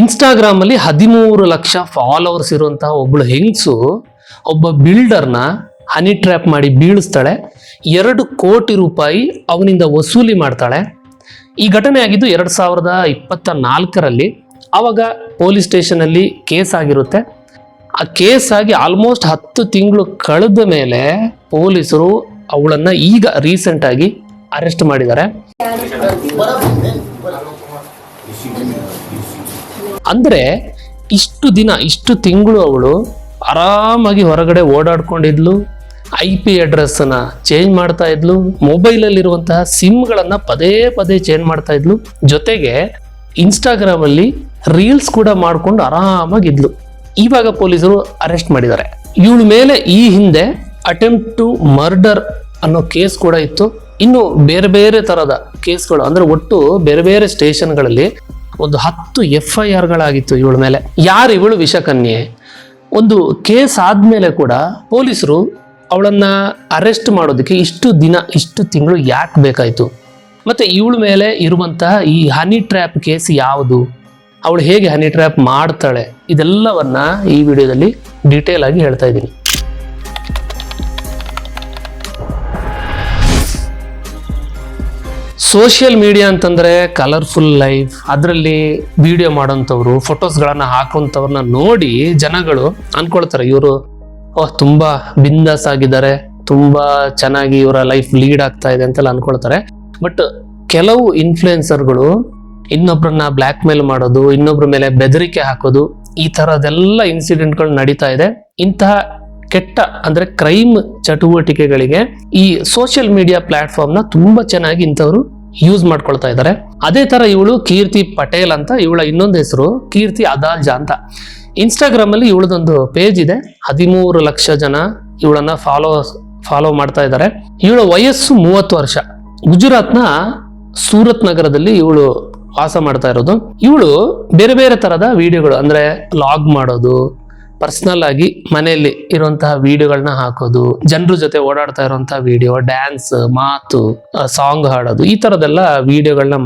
Instagram ಅಲ್ಲಿ ಹದಿಮೂರು lakh followers ಇರುವಂತಹ ಒಬ್ಬಳು ಹೆಂಗಸು, ಒಬ್ಬ ಬಿಲ್ಡರ್ನ ಹನಿ ಟ್ರ್ಯಾಪ್ ಮಾಡಿ ಬೀಳಿಸ್ತಾಳೆ. ಎರಡು ಕೋಟಿ ರೂಪಾಯಿ ಅವನಿಂದ ವಸೂಲಿ ಮಾಡ್ತಾಳೆ. ಈ ಘಟನೆ ಆಗಿದ್ದು ಎರಡು ಸಾವಿರದ ಇಪ್ಪತ್ತ ನಾಲ್ಕರಲ್ಲಿ ಆವಾಗ ಪೊಲೀಸ್ ಸ್ಟೇಷನಲ್ಲಿ ಕೇಸ್ ಆಗಿರುತ್ತೆ. ಆ ಕೇಸ್ ಆಗಿ ಆಲ್ಮೋಸ್ಟ್ ಹತ್ತು ತಿಂಗಳು ಕಳೆದ ಮೇಲೆ ಪೊಲೀಸರು ಅವಳನ್ನ ಈಗ ರೀಸೆಂಟ್ ಆಗಿ ಅರೆಸ್ಟ್ ಮಾಡಿದ್ದಾರೆ. ಅಂದ್ರೆ ಇಷ್ಟು ದಿನ, ಇಷ್ಟು ತಿಂಗಳು ಅವಳು ಆರಾಮಾಗಿ ಹೊರಗಡೆ ಓಡಾಡ್ಕೊಂಡಿದ್ಲು ಐ ಪಿ ಅಡ್ರೆಸ್ಸನ್ನು ಚೇಂಜ್ ಮಾಡ್ತಾ ಇದ್ಲು ಮೊಬೈಲಲ್ಲಿರುವಂತಹ ಸಿಮ್ಗಳನ್ನ ಪದೇ ಪದೇ ಚೇಂಜ್ ಮಾಡ್ತಾ ಇದ್ಲು. ಜೊತೆಗೆ ಇನ್ಸ್ಟಾಗ್ರಾಮಲ್ಲಿ ರೀಲ್ಸ್ ಕೂಡ ಮಾಡ್ಕೊಂಡು ಆರಾಮಾಗಿದ್ಲು. ಇವಾಗ ಪೊಲೀಸರು ಅರೆಸ್ಟ್ ಮಾಡಿದ್ದಾರೆ. ಇವಳ ಮೇಲೆ ಈ ಹಿಂದೆ ಅಟೆಂಪ್ಟ್ ಟು ಮರ್ಡರ್ ಅನ್ನೋ ಕೇಸ್ ಕೂಡ ಇತ್ತು. ಇನ್ನು ಬೇರೆ ಬೇರೆ ತರದ ಕೇಸ್ಗಳು ಅಂದ್ರೆ ಒಟ್ಟು ಬೇರೆ ಬೇರೆ ಸ್ಟೇಷನ್ಗಳಲ್ಲಿ ಒಂದು ಹತ್ತು ಎಫ್ ಐ ಆರ್ಗಳಾಗಿತ್ತು ಇವಳ ಮೇಲೆ. ಯಾರು ಇವಳು ವಿಷಕನ್ಯೆ? ಒಂದು ಕೇಸ್ ಆದ್ಮೇಲೆ ಕೂಡ ಪೊಲೀಸರು ಅವಳನ್ನ ಅರೆಸ್ಟ್ ಮಾಡೋದಕ್ಕೆ ಇಷ್ಟು ದಿನ, ಇಷ್ಟು ತಿಂಗಳು ಯಾಕೆ ಬೇಕಾಯಿತು? ಮತ್ತೆ ಇವಳ ಮೇಲೆ ಇರುವಂತಹ ಈ ಹನಿ ಟ್ರ್ಯಾಪ್ ಕೇಸ್ ಯಾವುದು? ಅವಳು ಹೇಗೆ ಹನಿ ಟ್ರ್ಯಾಪ್ ಮಾಡ್ತಾಳೆ? ಇದೆಲ್ಲವನ್ನ ಈ ವಿಡಿಯೋದಲ್ಲಿ ಡೀಟೇಲ್ ಆಗಿ ಹೇಳ್ತಾ ಇದ್ದೀನಿ. ಸೋಷಿಯಲ್ ಮೀಡಿಯಾ ಅಂತಂದ್ರೆ ಕಲರ್ಫುಲ್ ಲೈಫ್, ಅದರಲ್ಲಿ ವಿಡಿಯೋ ಮಾಡೋಂಥವ್ರು ಫೋಟೋಸ್ಗಳನ್ನ ಹಾಕುವಂಥವ್ರನ್ನ ನೋಡಿ ಜನಗಳು ಅನ್ಕೊಳ್ತಾರೆ, ಇವರು ಓಹ್ ತುಂಬಾ ಬಿಂದಾಸ್ ಆಗಿದ್ದಾರೆ, ತುಂಬಾ ಚೆನ್ನಾಗಿ ಇವರ ಲೈಫ್ ಲೀಡ್ ಆಗ್ತಾ ಇದೆ ಅಂತೆಲ್ಲ ಅನ್ಕೊಳ್ತಾರೆ. ಬಟ್ ಕೆಲವು ಇನ್ಫ್ಲುಯೆನ್ಸರ್ಗಳು ಇನ್ನೊಬ್ರನ್ನ ಬ್ಲ್ಯಾಕ್ ಮೇಲ್ ಮಾಡೋದು, ಇನ್ನೊಬ್ರ ಮೇಲೆ ಬೆದರಿಕೆ ಹಾಕೋದು, ಈ ತರದೆಲ್ಲ ಇನ್ಸಿಡೆಂಟ್ಗಳು ನಡೀತಾ ಇದೆ. ಇಂತಹ ಕೆಟ್ಟ, ಅಂದ್ರೆ ಕ್ರೈಮ್ ಚಟುವಟಿಕೆಗಳಿಗೆ ಈ ಸೋಷಿಯಲ್ ಮೀಡಿಯಾ ಪ್ಲಾಟ್ಫಾರ್ಮ್ನ ತುಂಬಾ ಚೆನ್ನಾಗಿ ಇಂಥವ್ರು ಯೂಸ್ ಮಾಡ್ಕೊಳ್ತಾ ಇದ್ದಾರೆ ಅದೇ ತರ ಇವಳು ಕೀರ್ತಿ ಪಟೇಲ್ ಅಂತ ಇವಳ ಇನ್ನೊಂದು ಹೆಸರು ಕೀರ್ತಿ ಅದಾಲ್ಜಾ ಅಂತ. ಇನ್ಸ್ಟಾಗ್ರಾಮ್ ಅಲ್ಲಿ ಇವಳದೊಂದು ಪೇಜ್ ಇದೆ. ಹದಿಮೂರು ಲಕ್ಷ ಜನ ಇವಳನ್ನ ಫಾಲೋ ಫಾಲೋ ಮಾಡ್ತಾ ಇದ್ದಾರೆ ಇವಳ ವಯಸ್ಸು ಮೂವತ್ತು ವರ್ಷ. ಗುಜರಾತ್ನ ಸೂರತ್ ನಗರದಲ್ಲಿ ಇವಳು ವಾಸ ಮಾಡ್ತಾ ಇರೋದು. ಇವಳು ಬೇರೆ ಬೇರೆ ತರದ ವಿಡಿಯೋಗಳು ಅಂದ್ರೆ ಲಾಗ್ ಮಾಡೋದು ಪರ್ಸನಲ್ ಆಗಿ ಮನೆಯಲ್ಲಿ ಇರುವಂತಹ ವಿಡಿಯೋಗಳನ್ನ ಹಾಕೋದು, ಜನರ ಜೊತೆ ಓಡಾಡ್ತಾ ಇರುವಂತಹ ವಿಡಿಯೋ ಡ್ಯಾನ್ಸ್ ಮಾತು ಸಾಂಗ್ ಹಾಡೋದು, ಈ ತರದೆಲ್ಲ ವಿಡಿಯೋಗಳನ್ನ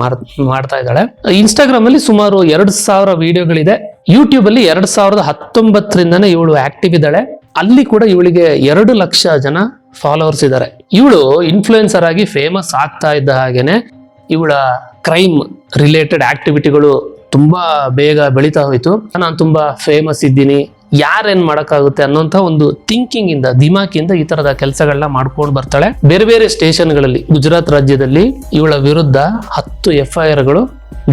ಮಾಡ್ತಾ ಇದ್ದಾಳೆ. ಇನ್ಸ್ಟಾಗ್ರಾಮ್ ಅಲ್ಲಿ ಸುಮಾರು ಎರಡು ಸಾವಿರ ವಿಡಿಯೋಗಳಿದೆ. ಯೂಟ್ಯೂಬ್ ಅಲ್ಲಿ ಎರಡ್ ಸಾವಿರದ ಹತ್ತೊಂಬತ್ತರಿಂದನೇ ಇವಳು ಆಕ್ಟಿವ್ ಇದ್ದಾಳೆ. ಅಲ್ಲಿ ಕೂಡ ಇವಳಿಗೆ ಎರಡು ಲಕ್ಷ ಜನ ಫಾಲೋವರ್ಸ್ ಇದ್ದಾರೆ. ಇವಳು ಇನ್ಫ್ಲುಯೆನ್ಸರ್ ಆಗಿ ಫೇಮಸ್ ಆಗ್ತಾ ಇದ್ದ ಹಾಗೇನೆ ಇವಳ ಕ್ರೈಮ್ ರಿಲೇಟೆಡ್ ಆಕ್ಟಿವಿಟಿಗಳು ತುಂಬಾ ಬೇಗ ಬೆಳೀತಾ ಹೋಯ್ತು. ನಾನು ತುಂಬಾ ಫೇಮಸ್ ಇದ್ದೀನಿ. ಯಾರೇನ್ ಮಾಡೋಕ್ಕಾಗುತ್ತೆ ಅನ್ನೋಂತ ಒಂದು ಥಿಂಕಿಂಗ್ ಇಂದ ದಿಮಾಕಿಂದ ಈ ತರದ ಕೆಲಸಗಳನ್ನ ಮಾಡ್ಕೊಂಡು ಬರ್ತಾಳೆ. ಬೇರೆ ಬೇರೆ ಸ್ಟೇಷನ್ಗಳಲ್ಲಿ ಗುಜರಾತ್ ರಾಜ್ಯದಲ್ಲಿ ಇವಳ ವಿರುದ್ಧ ಹತ್ತು ಎಫ್ ಐ ಆರ್ಗಳು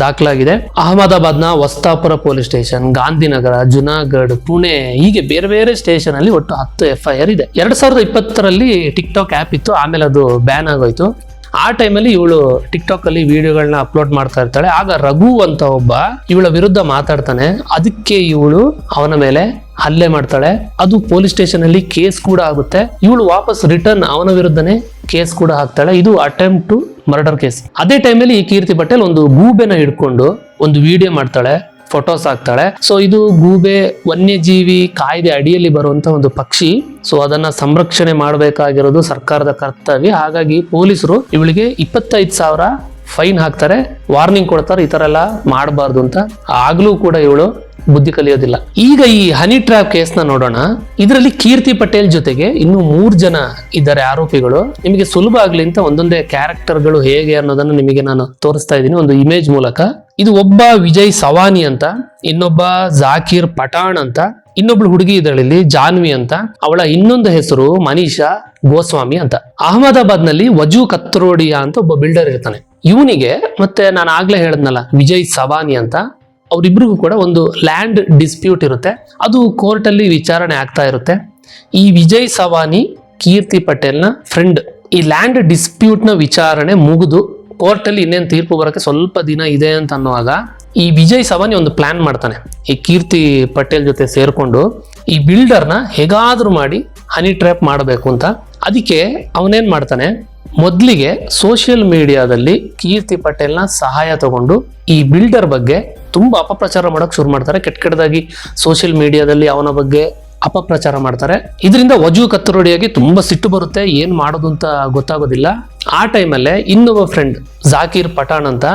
ದಾಖಲಾಗಿದೆ. ಅಹಮದಾಬಾದ್ನ ವಸ್ತಾಪುರ ಪೊಲೀಸ್ ಸ್ಟೇಷನ್, ಗಾಂಧಿನಗರ ಜುನಾಗಢ್ ಪುಣೆ ಹೀಗೆ ಬೇರೆ ಬೇರೆ ಸ್ಟೇಷನ್ ಅಲ್ಲಿ ಒಟ್ಟು ಹತ್ತು ಎಫ್ ಐ ಆರ್ ಇದೆ. ಎರಡ್ ಸಾವಿರದ ಇಪ್ಪತ್ತರಲ್ಲಿ ಟಿಕ್ ಟಾಕ್ ಆಪ್ ಇತ್ತು, ಆಮೇಲೆ ಅದು ಬ್ಯಾನ್ ಆಗೋಯ್ತು. ಆ ಟೈಮಲ್ಲಿ ಇವಳು ಟಿಕ್ ಟಾಕ್ ಅಲ್ಲಿ ವಿಡಿಯೋಗಳನ್ನ ಅಪ್ಲೋಡ್ ಮಾಡ್ತಾ ಇರ್ತಾಳೆ. ಆಗ ರಘು ಅಂತ ಒಬ್ಬ ಇವಳ ವಿರುದ್ಧ ಮಾತಾಡ್ತಾನೆ. ಅದಕ್ಕೆ ಇವಳು ಅವನ ಮೇಲೆ ಹಲ್ಲೆ ಮಾಡ್ತಾಳೆ. ಅದು ಪೊಲೀಸ್ ಸ್ಟೇಷನ್ ಅಲ್ಲಿ ಕೇಸ್ ಕೂಡ ಆಗುತ್ತೆ. ಇವಳು ವಾಪಸ್ ರಿಟರ್ನ್ ಅವನ ವಿರುದ್ಧನೇ ಕೇಸ್ ಕೂಡ ಹಾಕ್ತಾಳೆ. ಇದು ಅಟೆಂಪ್ಟ್ ಟು ಮರ್ಡರ್ ಕೇಸ್ ಅದೇ ಟೈಮಲ್ಲಿ ಈ ಕೀರ್ತಿ ಪಟೇಲ್ ಒಂದು ಗೂಬೆನ ಹಿಡ್ಕೊಂಡು ಒಂದು ವಿಡಿಯೋ ಮಾಡ್ತಾಳೆ. ಫೋಟೋಸ್ ಹಾಕ್ತಾಳೆ. ಸೊ ಇದು ಗೂಬೆ ವನ್ಯಜೀವಿ ಕಾಯ್ದೆ ಅಡಿಯಲ್ಲಿ ಬರುವಂತ ಒಂದು ಪಕ್ಷಿ. ಸೊ ಅದನ್ನ ಸಂರಕ್ಷಣೆ ಮಾಡಬೇಕಾಗಿರೋದು ಸರ್ಕಾರದ ಕರ್ತವ್ಯ. ಹಾಗಾಗಿ ಪೊಲೀಸರು ಇವಳಿಗೆ ಇಪ್ಪತ್ತೈದು ಸಾವಿರ ಫೈನ್ ಹಾಕ್ತಾರೆ ವಾರ್ನಿಂಗ್ ಕೊಡ್ತಾರೆ, ಈ ತರ ಎಲ್ಲ ಮಾಡಬಾರ್ದು ಅಂತ. ಆಗ್ಲೂ ಕೂಡ ಇವಳು ಬುದ್ಧಿ ಕಲಿಯೋದಿಲ್ಲ. ಈಗ ಈ ಹನಿ ಟ್ರ್ಯಾಪ್ ಕೇಸ್ನ ನೋಡೋಣ. ಇದರಲ್ಲಿ ಕೀರ್ತಿ ಪಟೇಲ್ ಜೊತೆಗೆ ಇನ್ನು ಮೂರ್ ಜನ ಇದ್ದಾರೆ ಆರೋಪಿಗಳು. ನಿಮಗೆ ಸುಲಭ ಆಗ್ಲಿ ಅಂತ ಒಂದೊಂದೇ ಕ್ಯಾರೆಕ್ಟರ್ಗಳು ಹೇಗೆ ಅನ್ನೋದನ್ನ ನಿಮಗೆ ನಾನು ತೋರಿಸ್ತಾ ಇದ್ದೀನಿ ಒಂದು ಇಮೇಜ್ ಮೂಲಕ. ಇದು ಒಬ್ಬ ವಿಜಯ್ ಸವಾನಿ ಅಂತ, ಇನ್ನೊಬ್ಬ ಜಾಕೀರ್ ಪಠಾಣ್ ಅಂತ, ಇನ್ನೊಬ್ಳು ಹುಡುಗಿ ಇದರಲ್ಲಿ ಜಾನ್ವಿ ಅಂತ, ಅವಳ ಇನ್ನೊಂದು ಹೆಸರು ಮನೀಷಾ ಗೋಸ್ವಾಮಿ ಅಂತ. ಅಹಮದಾಬಾದ್ನಲ್ಲಿ ವಜು ಕತ್ರೋಡಿಯಾ ಅಂತ ಒಬ್ಬ ಬಿಲ್ಡರ್ ಇರ್ತಾನೆ. ಇವನಿಗೆ, ಮತ್ತೆ ನಾನು ಆಗ್ಲೇ ಹೇಳದ್ನಲ್ಲ, ವಿಜಯ್ ಸವಾನಿ ಅಂತ, ಅವರಿಬ್ರಿಗೂ ಕೂಡ ಒಂದು ಲ್ಯಾಂಡ್ ಡಿಸ್ಪ್ಯೂಟ್ ಇರುತ್ತೆ. ಅದು ಕೋರ್ಟಲ್ಲಿ ವಿಚಾರಣೆ ಆಗ್ತಾ ಇರುತ್ತೆ. ಈ ವಿಜಯ್ ಸವಾನಿ, ಕೀರ್ತಿ ಪಟೇಲ್ನ ಫ್ರೆಂಡ್ ಈ ಲ್ಯಾಂಡ್ ಡಿಸ್ಪ್ಯೂಟ್ನ ವಿಚಾರಣೆ ಮುಗಿದು, ಕೋರ್ಟಲ್ಲಿ ಇನ್ನೇನು ತೀರ್ಪು ಬರೋಕ್ಕೆ ಸ್ವಲ್ಪ ದಿನ ಇದೆ ಅಂತ ಅನ್ನುವಾಗ, ಈ ವಿಜಯ್ ಸವಾನಿ ಒಂದು ಪ್ಲಾನ್ ಮಾಡ್ತಾನೆ. ಈ ಕೀರ್ತಿ ಪಟೇಲ್ ಜೊತೆ ಸೇರಿಕೊಂಡು, ಈ ಬಿಲ್ಡರ್ನ ಹೇಗಾದರೂ ಮಾಡಿ, ಹನಿ ಟ್ರ್ಯಾಪ್ ಮಾಡಬೇಕು ಅಂತ. ಅದಕ್ಕೆ ಅವನೇನು ಮಾಡ್ತಾನೆ ಮೊದಲಿಗೆ ಸೋಷಿಯಲ್ ಮೀಡಿಯಾದಲ್ಲಿ ಕೀರ್ತಿ ಪಟೇಲ್ನ ಸಹಾಯ ತಗೊಂಡು ಈ ಬಿಲ್ಡರ್ ಬಗ್ಗೆ ತುಂಬಾ ಅಪಪ್ರಚಾರ ಮಾಡೋಕೆ ಶುರು ಮಾಡ್ತಾರೆ. ಕೆಟ್ಟ ಕೆಟ್ಟದಾಗಿ ಸೋಷಿಯಲ್ ಮೀಡಿಯಾದಲ್ಲಿ ಅವನ ಬಗ್ಗೆ ಅಪಪ್ರಚಾರ ಮಾಡ್ತಾರೆ. ಇದರಿಂದ ವಜು ಕತ್ತರೋಡಿಯಾಗಿ ತುಂಬಾ ಸಿಟ್ಟು ಬರುತ್ತೆ. ಏನು ಮಾಡೋದು ಅಂತ ಗೊತ್ತಾಗೋದಿಲ್ಲ. ಆ ಟೈಮಲ್ಲೇ ಇನ್ನೊಬ್ಬ ಫ್ರೆಂಡ್ ಜಾಕೀರ್ ಪಠಾಣ್ ಅಂತ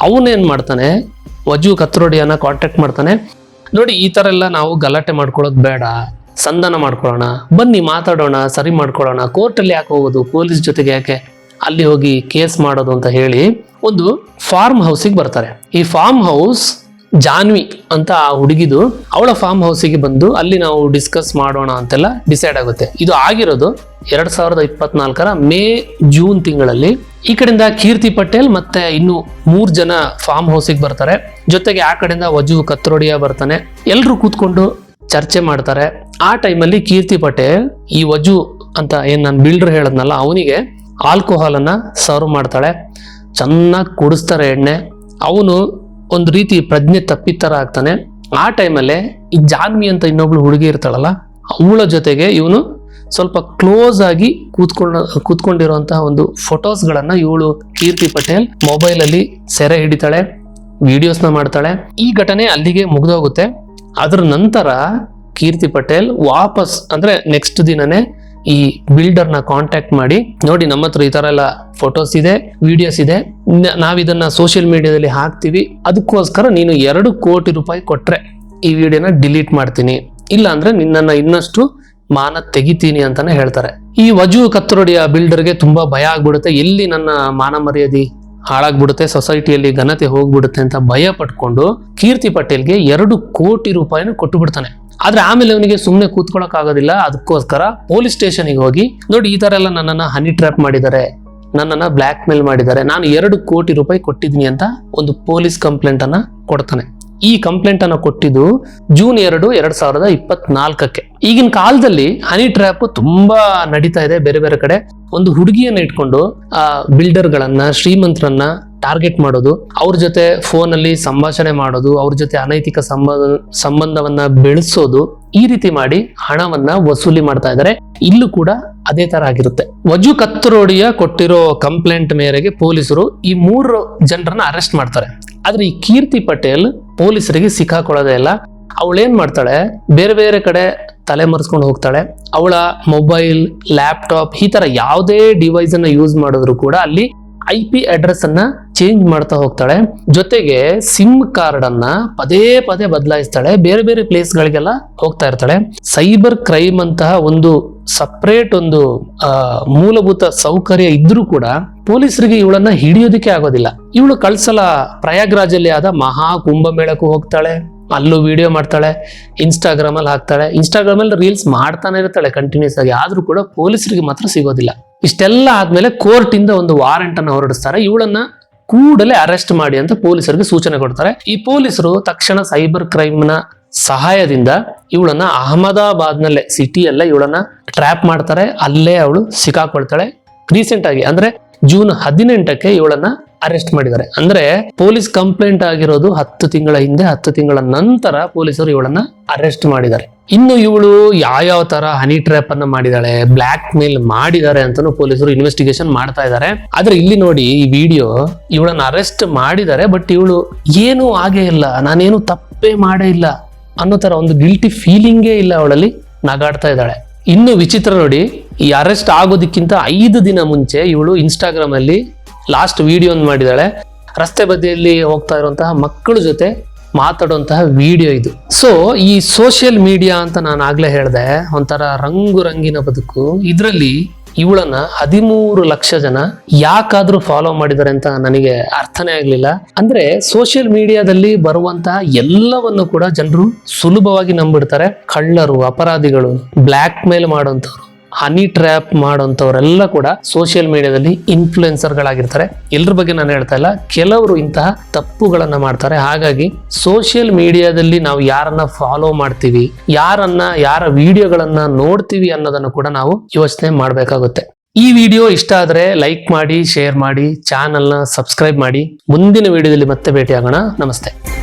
ಅವನೇನು ಮಾಡ್ತಾನೆ? ವಜು ಕತ್ತರೊಡಿಯನ್ನ ಕಾಂಟ್ಯಾಕ್ಟ್ ಮಾಡ್ತಾನೆ. ನೋಡಿ, ಈ ತರ ಎಲ್ಲ ನಾವು ಗಲಾಟೆ ಮಾಡ್ಕೊಳ್ಳೋದು ಬೇಡ. ಸಂಧಾನ ಮಾಡ್ಕೊಳ್ಳೋಣ. ಬನ್ನಿ ಮಾತಾಡೋಣ, ಸರಿ ಮಾಡ್ಕೊಳ್ಳೋಣ. ಕೋರ್ಟಲ್ಲಿ ಯಾಕೆ ಹೋಗೋದು? ಪೊಲೀಸ್ ಜೊತೆಗೆ ಯಾಕೆ? ಅಲ್ಲಿ ಹೋಗಿ ಕೇಸ್ ಮಾಡೋದು ಅಂತ ಹೇಳಿ ಒಂದು ಫಾರ್ಮ್ ಹೌಸಿಗೆ ಬರ್ತಾರೆ. ಈ ಫಾರ್ಮ್ ಹೌಸ್ ಜಾನ್ವಿ ಅಂತ ಆ ಹುಡುಗಿದು, ಅವಳ ಫಾರ್ಮ್ ಹೌಸಿಗೆ ಬಂದು ಅಲ್ಲಿ ನಾವು ಡಿಸ್ಕಸ್ ಮಾಡೋಣ ಅಂತೆಲ್ಲ ಡಿಸೈಡ್ ಆಗುತ್ತೆ. ಇದು ಆಗಿರೋದು ಎರಡ್ ಸಾವಿರದ ಇಪ್ಪತ್ನಾಲ್ಕರ ಮೇ, ಜೂನ್ ತಿಂಗಳಲ್ಲಿ. ಈ ಕಡೆಯಿಂದ ಕೀರ್ತಿ ಪಟೇಲ್ ಮತ್ತೆ ಇನ್ನು ಮೂರ್ ಜನ ಫಾರ್ಮ್ ಹೌಸಿಗೆ ಬರ್ತಾರೆ. ಜೊತೆಗೆ ಆ ಕಡೆಯಿಂದ ವಜು ಕತ್ರೋಡಿಯಾ ಬರ್ತಾನೆ. ಎಲ್ರು ಕೂತ್ಕೊಂಡು ಚರ್ಚೆ ಮಾಡ್ತಾರೆ. ಆ ಟೈಮಲ್ಲಿ ಕೀರ್ತಿ ಪಟೇಲ್, ಈ ವಜು ಅಂತ ಏನು ನಾನು ಬಿಲ್ಡರ್ ಹೇಳದ್ನಲ್ಲ, ಅವನಿಗೆ ಆಲ್ಕೋಹಾಲನ್ನು ಸರ್ವ್ ಮಾಡ್ತಾಳೆ. ಚೆನ್ನಾಗಿ ಕುಡಿಸ್ತಾರೆ ಎಣ್ಣೆ. ಅವನು ಒಂದು ರೀತಿ ಪ್ರಜ್ಞೆ ತಪ್ಪಿತರ ಆಗ್ತಾನೆ. ಆ ಟೈಮಲ್ಲೇ ಈ ಜಾನ್ವಿ ಅಂತ ಇನ್ನೊಬ್ಳು ಹುಡುಗಿ ಇರ್ತಾಳಲ್ಲ, ಅವಳ ಜೊತೆಗೆ ಇವನು ಸ್ವಲ್ಪ ಕ್ಲೋಸ್ ಆಗಿ ಕೂತ್ಕೊಂಡ, ಕೂತ್ಕೊಂಡಿರುವಂತಹ ಒಂದು ಫೋಟೋಸ್ಗಳನ್ನು ಇವಳು ಕೀರ್ತಿ ಪಟೇಲ್ ಮೊಬೈಲ್ ಅಲ್ಲಿ ಸೆರೆ ಹಿಡಿತಾಳೆ ವಿಡಿಯೋಸ್ನ ಮಾಡ್ತಾಳೆ. ಈ ಘಟನೆ ಅಲ್ಲಿಗೆ ಮುಗ್ದೋಗುತ್ತೆ. ಅದ್ರ ನಂತರ ಕೀರ್ತಿ ಪಟೇಲ್ ವಾಪಸ್, ಅಂದ್ರೆ ನೆಕ್ಸ್ಟ್ ದಿನನೇ ಈ ಬಿಲ್ಡರ್ನ ಕಾಂಟ್ಯಾಕ್ಟ್ ಮಾಡಿ, ನೋಡಿ ನಮ್ಮ ಹತ್ರ ಈ ತರ ಎಲ್ಲ ಫೋಟೋಸ್ ಇದೆ ವಿಡಿಯೋಸ್ ಇದೆ ನಾವ್ ಇದನ್ನ ಸೋಷಿಯಲ್ ಮೀಡಿಯಾದಲ್ಲಿ ಹಾಕ್ತಿವಿ ಅದಕ್ಕೋಸ್ಕರ ನೀನು ಎರಡು ಕೋಟಿ ರೂಪಾಯಿ ಕೊಟ್ರೆ ಈ ವಿಡಿಯೋನ ಡಿಲೀಟ್ ಮಾಡ್ತೀನಿ. ಇಲ್ಲ ಅಂದ್ರೆ ನಿನ್ನನ್ನ ಇನ್ನಷ್ಟು ಮಾನ ತೆಗಿತೀನಿ ಅಂತಾನೆ ಹೇಳ್ತಾರೆ. ಈ ವಜು ಕತ್ತರೋಡಿಯ ಬಿಲ್ಡರ್ಗೆ ತುಂಬಾ ಭಯ ಆಗ್ಬಿಡುತ್ತೆ. ಎಲ್ಲಿ ನನ್ನ ಮಾನ ಮರ್ಯಾದೆ ಹಾಳಾಗ್ಬಿಡುತ್ತೆ. ಸೊಸೈಟಿಯಲ್ಲಿ ಘನತೆ ಹೋಗ್ಬಿಡುತ್ತೆ ಅಂತ ಭಯ ಪಟ್ಕೊಂಡು ಕೀರ್ತಿ ಪಟೇಲ್ಗೆ ಎರಡು ಕೋಟಿ ರೂಪಾಯಿನ ಕೊಟ್ಟು ಬಿಡ್ತಾನೆ ಆದ್ರೆ ಆಮೇಲೆ ಅವನಿಗೆ ಸುಮ್ಮನೆ ಕೂತ್ಕೊಳಕ್ ಆಗೋದಿಲ್ಲ ಅದಕ್ಕೋಸ್ಕರ ಪೊಲೀಸ್ ಸ್ಟೇಷನ್ಗೆ ಹೋಗಿ, ನೋಡಿ, ಈ ತರ ಎಲ್ಲ ನನ್ನನ್ನು ಹನಿ ಟ್ರ್ಯಾಪ್ ಮಾಡಿದ್ದಾರೆ. ನನ್ನನ್ನ ಬ್ಲ್ಯಾಕ್ ಮೇಲ್ ಮಾಡಿದ್ದಾರೆ. ನಾನು ಎರಡು ಕೋಟಿ ರೂಪಾಯಿ ಕೊಟ್ಟಿದ್ದೀನಿ ಅಂತ ಒಂದು ಪೊಲೀಸ್ ಕಂಪ್ಲೇಂಟ್ ಅನ್ನ ಕೊಡ್ತಾನೆ. ಈ ಕಂಪ್ಲೇಂಟ್ ಅನ್ನು ಕೊಟ್ಟಿದ್ದು ಜೂನ್ ಎರಡು, ಎರಡ್ ಸಾವಿರದ ಇಪ್ಪತ್ನಾಲ್ಕಕ್ಕೆ. ಈಗಿನ ಕಾಲದಲ್ಲಿ ಹನಿ ಟ್ರ್ಯಾಪ್ ತುಂಬಾ ನಡೀತಾ ಇದೆ ಬೇರೆ ಬೇರೆ ಕಡೆ. ಒಂದು ಹುಡುಗಿಯನ್ನ ಇಟ್ಕೊಂಡು, ಆ ಬಿಲ್ಡರ್ ಗಳನ್ನ ಶ್ರೀಮಂತರನ್ನ ಟಾರ್ಗೆಟ್ ಮಾಡೋದು, ಅವ್ರ ಜೊತೆ ಫೋನ್ ಅಲ್ಲಿ ಸಂಭಾಷಣೆ ಮಾಡೋದು, ಅವ್ರ ಜೊತೆ ಅನೈತಿಕ ಸಂಬಂಧ ಸಂಬಂಧವನ್ನ ಬೆಳೆಸೋದು, ಈ ರೀತಿ ಮಾಡಿ ಹಣವನ್ನ ವಸೂಲಿ ಮಾಡ್ತಾ ಇದ್ದಾರೆ ಇಲ್ಲೂ ಕೂಡ ಅದೇ ತರ ಆಗಿರುತ್ತೆ. ವಜು ಕತ್ತರೋಡಿಯ ಕೊಟ್ಟಿರೋ ಕಂಪ್ಲೇಂಟ್ ಮೇರೆಗೆ ಪೊಲೀಸರು ಈ ಮೂರು ಜನರನ್ನ ಅರೆಸ್ಟ್ ಮಾಡ್ತಾರೆ. ಆದ್ರೆ ಈ ಕೀರ್ತಿ ಪಟೇಲ್ ಪೊಲೀಸರಿಗೆ ಸಿಕ್ಕಾಕೊಳ್ಳೋದೇ ಇಲ್ಲ. ಏನು ಮಾಡ್ತಾಳೆ? ಬೇರೆ ಬೇರೆ ಕಡೆ ತಲೆ ಮರೆಸ್ಕೊಂಡು ಹೋಗ್ತಾಳೆ. ಅವಳ ಮೊಬೈಲ್, ಲ್ಯಾಪ್ಟಾಪ್ ಈ ಥರ ಯಾವುದೇ ಡಿವೈಸನ್ನು ಯೂಸ್ ಮಾಡಿದ್ರು ಕೂಡ ಅಲ್ಲಿ ಐ ಪಿ ಅಡ್ರೆಸ್ ಅನ್ನ ಚೇಂಜ್ ಮಾಡ್ತಾ ಹೋಗ್ತಾಳೆ. ಜೊತೆಗೆ ಸಿಮ್ ಕಾರ್ಡ್ ಅನ್ನ ಪದೇ ಪದೇ ಬದಲಾಯಿಸ್ತಾಳೆ. ಬೇರೆ ಬೇರೆ ಪ್ಲೇಸ್ ಗಳಿಗೆಲ್ಲ ಹೋಗ್ತಾ ಇರ್ತಾಳೆ. ಸೈಬರ್ ಕ್ರೈಮ್ ಅಂತಹ ಒಂದು ಸಪ್ರೇಟ್ ಒಂದು ಮೂಲಭೂತ ಸೌಕರ್ಯ ಇದ್ರೂ ಕೂಡ ಪೊಲೀಸರಿಗೆ ಇವಳನ್ನ ಹಿಡಿಯೋದಕ್ಕೆ ಆಗೋದಿಲ್ಲ. ಇವಳು ಕಳ್ಸಲ ಪ್ರಯಾಗ್ರಾಜಲ್ಲಿ ಆದ ಮಹಾ ಕುಂಭಮೇಳಕ್ಕೂ ಹೋಗ್ತಾಳೆ. ಅಲ್ಲೂ ವಿಡಿಯೋ ಮಾಡ್ತಾಳೆ. ಇನ್ಸ್ಟಾಗ್ರಾಮ್ ಅಲ್ಲಿ ಹಾಕ್ತಾಳೆ. ಇನ್ಸ್ಟಾಗ್ರಾಮ್ ಅಲ್ಲಿ ರೀಲ್ಸ್ ಮಾಡ್ತಾನೆ ಇರ್ತಾಳೆ ಕಂಟಿನ್ಯೂಸ್ ಆಗಿ. ಆದ್ರೂ ಕೂಡ ಪೊಲೀಸರಿಗೆ ಮಾತ್ರ ಸಿಗೋದಿಲ್ಲ. ಇಷ್ಟೆಲ್ಲ ಆದ್ಮೇಲೆ ಕೋರ್ಟಿಂದ ಒಂದು ವಾರೆಂಟ್ ಅನ್ನ ಹೊರಡಿಸ್ತಾರೆ. ಇವಳನ್ನ ಕೂಡಲೇ ಅರೆಸ್ಟ್ ಮಾಡಿ ಅಂತ ಪೊಲೀಸರಿಗೆ ಸೂಚನೆ ಕೊಡ್ತಾರೆ. ಈ ಪೊಲೀಸರು ತಕ್ಷಣ ಸೈಬರ್ ಕ್ರೈಮ್ನ ಸಹಾಯದಿಂದ ಇವಳನ್ನ ಅಹಮದಾಬಾದ್ನಲ್ಲೇ, ಸಿಟಿಯಲ್ಲೇ ಇವಳನ್ನ ಟ್ರ್ಯಾಪ್ ಮಾಡ್ತಾರೆ. ಅಲ್ಲೇ ಅವಳು ಸಿಕ್ಕಾಕೊಳ್ತಾಳೆ. ರೀಸೆಂಟ್ ಆಗಿ ಅಂದ್ರೆ ಜೂನ್ ಹದಿನೆಂಟಕ್ಕೆ ಇವಳನ್ನ ಅರೆಸ್ಟ್ ಮಾಡಿದ್ದಾರೆ. ಅಂದ್ರೆ ಪೊಲೀಸ್ ಕಂಪ್ಲೇಂಟ್ ಆಗಿರೋದು ಹತ್ತು ತಿಂಗಳ ಹಿಂದೆ, ಹತ್ತು ತಿಂಗಳ ನಂತರ ಪೊಲೀಸರು ಇವಳನ್ನ ಅರೆಸ್ಟ್ ಮಾಡಿದ್ದಾರೆ. ಇನ್ನು ಇವಳು ಯಾವ್ಯಾವ ತರ ಹನಿ ಟ್ರ್ಯಾಪ್ ಅನ್ನ ಮಾಡಿದಾಳೆ ಬ್ಲಾಕ್ ಮೇಲ್ ಮಾಡಿದ್ದಾರೆ ಅಂತಾನು ಪೊಲೀಸರು ಇನ್ವೆಸ್ಟಿಗೇಷನ್ ಮಾಡ್ತಾ ಇದ್ದಾರೆ. ಆದ್ರೆ ಇಲ್ಲಿ ನೋಡಿ ಈ ವಿಡಿಯೋ ಇವಳನ್ನ ಅರೆಸ್ಟ್ ಮಾಡಿದ್ದಾರೆ, ಬಟ್ ಇವಳು ಏನು ಆಗೇ ಇಲ್ಲ, ನಾನೇನು ತಪ್ಪೇ ಮಾಡೇ ಇಲ್ಲ ಅನ್ನೋ ತರ ಒಂದು ಗಿಲ್ಟಿ ಫೀಲಿಂಗೇ ಇಲ್ಲ ಅವಳಲ್ಲಿ ನಗಾಡ್ತಾ ಇದ್ದಾಳೆ. ಇನ್ನು ವಿಚಿತ್ರ ನೋಡಿ, ಈ ಅರೆಸ್ಟ್ ಆಗೋದಕ್ಕಿಂತ ಐದು ದಿನ ಮುಂಚೆ ಇವಳು ಇನ್ಸ್ಟಾಗ್ರಾಮ್ ಅಲ್ಲಿ ಲಾಸ್ಟ್ ವಿಡಿಯೋ ಮಾಡಿದಾಳೆ. ರಸ್ತೆ ಬದಿಯಲ್ಲಿ ಹೋಗ್ತಾ ಇರುವಂತಹ ಮಕ್ಕಳ ಜೊತೆ ಮಾತಾಡುವಂತಹ ವಿಡಿಯೋ ಇದು. ಸೊ ಈ ಸೋಷಿಯಲ್ ಮೀಡಿಯಾ ಅಂತ ನಾನು ಆಗ್ಲೇ ಹೇಳಿದೆ, ಒಂಥರ ರಂಗು ರಂಗಿನ ಬದುಕು. ಇದರಲ್ಲಿ ಇವಳನ್ನ ಹದಿಮೂರು ಲಕ್ಷ ಜನ ಯಾಕಾದ್ರೂ ಫಾಲೋ ಮಾಡಿದ್ದಾರೆ ಅಂತ ನನಗೆ ಅರ್ಥನೇ ಆಗ್ಲಿಲ್ಲ. ಅಂದ್ರೆ ಸೋಷಿಯಲ್ ಮೀಡಿಯಾದಲ್ಲಿ ಬರುವಂತಹ ಎಲ್ಲವನ್ನು ಕೂಡ ಜನರು ಸುಲಭವಾಗಿ ನಂಬಿಡ್ತಾರೆ. ಕಳ್ಳರು, ಅಪರಾಧಿಗಳು ಬ್ಲ್ಯಾಕ್ ಮೇಲ್ ಮಾಡುವಂಥವ್ರು. ಹನಿ ಟ್ರ್ಯಾಪ್ ಮಾಡೋಂಥವರೆಲ್ಲ ಕೂಡ ಸೋಷಿಯಲ್ ಮೀಡಿಯಾದಲ್ಲಿ ಇನ್ಫ್ಲುಯೆನ್ಸರ್ಗಳಾಗಿರ್ತಾರೆ ಎಲ್ಲರ ಬಗ್ಗೆ ನಾನು ಹೇಳ್ತಾ ಇಲ್ಲ. ಕೆಲವರು ಇಂತಹ ತಪ್ಪುಗಳನ್ನ ಮಾಡ್ತಾರೆ. ಹಾಗಾಗಿ ಸೋಷಿಯಲ್ ಮೀಡಿಯಾದಲ್ಲಿ ನಾವು ಯಾರನ್ನ ಫಾಲೋ ಮಾಡ್ತೀವಿ, ಯಾರನ್ನ, ಯಾರ ವಿಡಿಯೋಗಳನ್ನ ನೋಡ್ತೀವಿ ಅನ್ನೋದನ್ನು ಕೂಡ ನಾವು ಯೋಚನೆ ಮಾಡಬೇಕಾಗುತ್ತೆ. ಈ ವಿಡಿಯೋ ಇಷ್ಟ ಆದ್ರೆ ಲೈಕ್ ಮಾಡಿ ಶೇರ್ ಮಾಡಿ ಚಾನಲ್ನ ಸಬ್ಸ್ಕ್ರೈಬ್ ಮಾಡಿ. ಮುಂದಿನ ವಿಡಿಯೋದಲ್ಲಿ ಮತ್ತೆ ಭೇಟಿಯಾಗೋಣ. ನಮಸ್ತೆ.